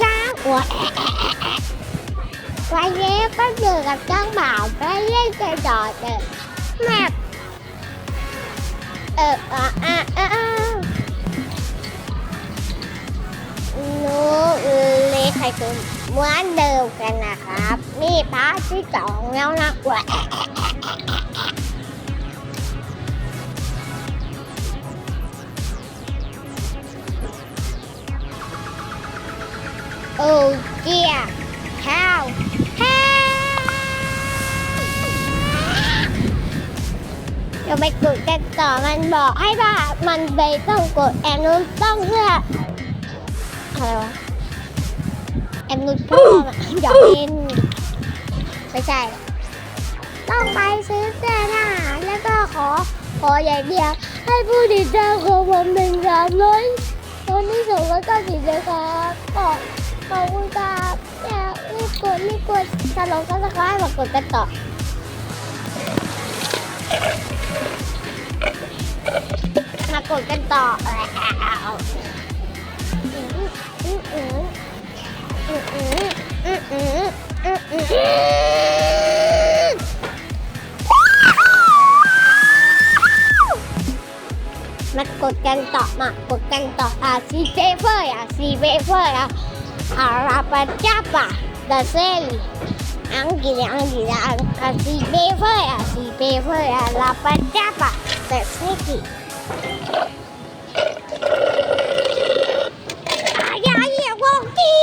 ครับหัววันนี้ก็เจอกับเจ้าบ่าวไปเล่นกระโดดเด็กแมปเอออะอะอะหนูเลขใครคือเหมือนเดิมกันนะครับ นี่พาร์ทที่สองแล้วนะแหวะโอ้เจียข้า วแห้เดี๋ยวไปกดกันต่อมันบอกให้ว่ามันไปต้องกดแอนนู้นต้องเพื่ออะไรวะแอนนู้นพ่อมหยอกเล่นไม่ใช่ ต้องไปซื้อเสื้อทหารแล้วก็ขอขออย่างเดียวให้ผู้ติดตามของผมหนึ่งสามร้อยตอนนี้ส่งแล้วก็สิบเลยครับขอบ ขอบคุณครับอย่าไม่กดไม่กดถ้าลงก็จะคล้ายมากดกันต่อมากดกันต่อแล้วอืออืออืออืออืออืออืออืมากดกันต่อมากดกันต่ออะซีเฟเวอร์อะซีเฟเวอร์อะ Arapachapa, the cell. Angry, angry, kasi paper, si paper, Arapachapa, the city. Ay, ay, walkie!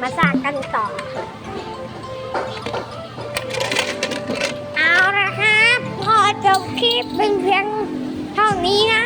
มาสากกันต่อ เอาละครับ พอจบคลิปเป็นเพียงเท่านี้นะ